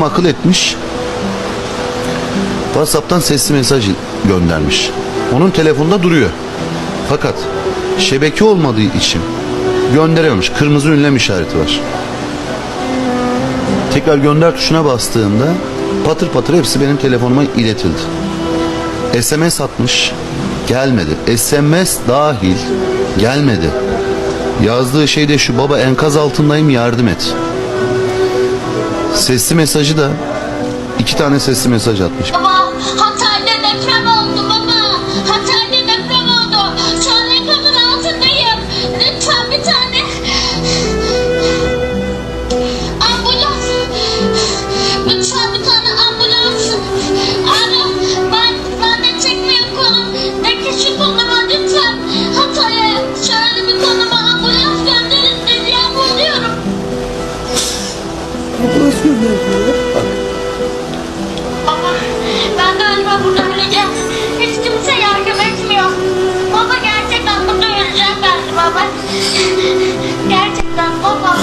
akıl etmiş. WhatsApp'tan sesli mesaj göndermiş. Onun telefonda duruyor. Fakat şebeke olmadığı için gönderememiş. Kırmızı ünlem işareti var. Tekrar gönder tuşuna bastığımda patır patır hepsi benim telefonuma iletildi. SMS atmış. Gelmedi. SMS dahil gelmedi. Yazdığı şey de şu baba enkaz altındayım yardım et. Sesli mesajı da iki tane sesli mesaj atmış. Baba Hatay'da deprem oldu baba. Hatay'da deprem oldu. Şu an altındayım. Lütfen bir tane Bak. Baba, ben galiba burada öleceğim. Hiç kimse yardım etmiyor. Baba gerçekten burada öleceğim ben baba. gerçekten baba.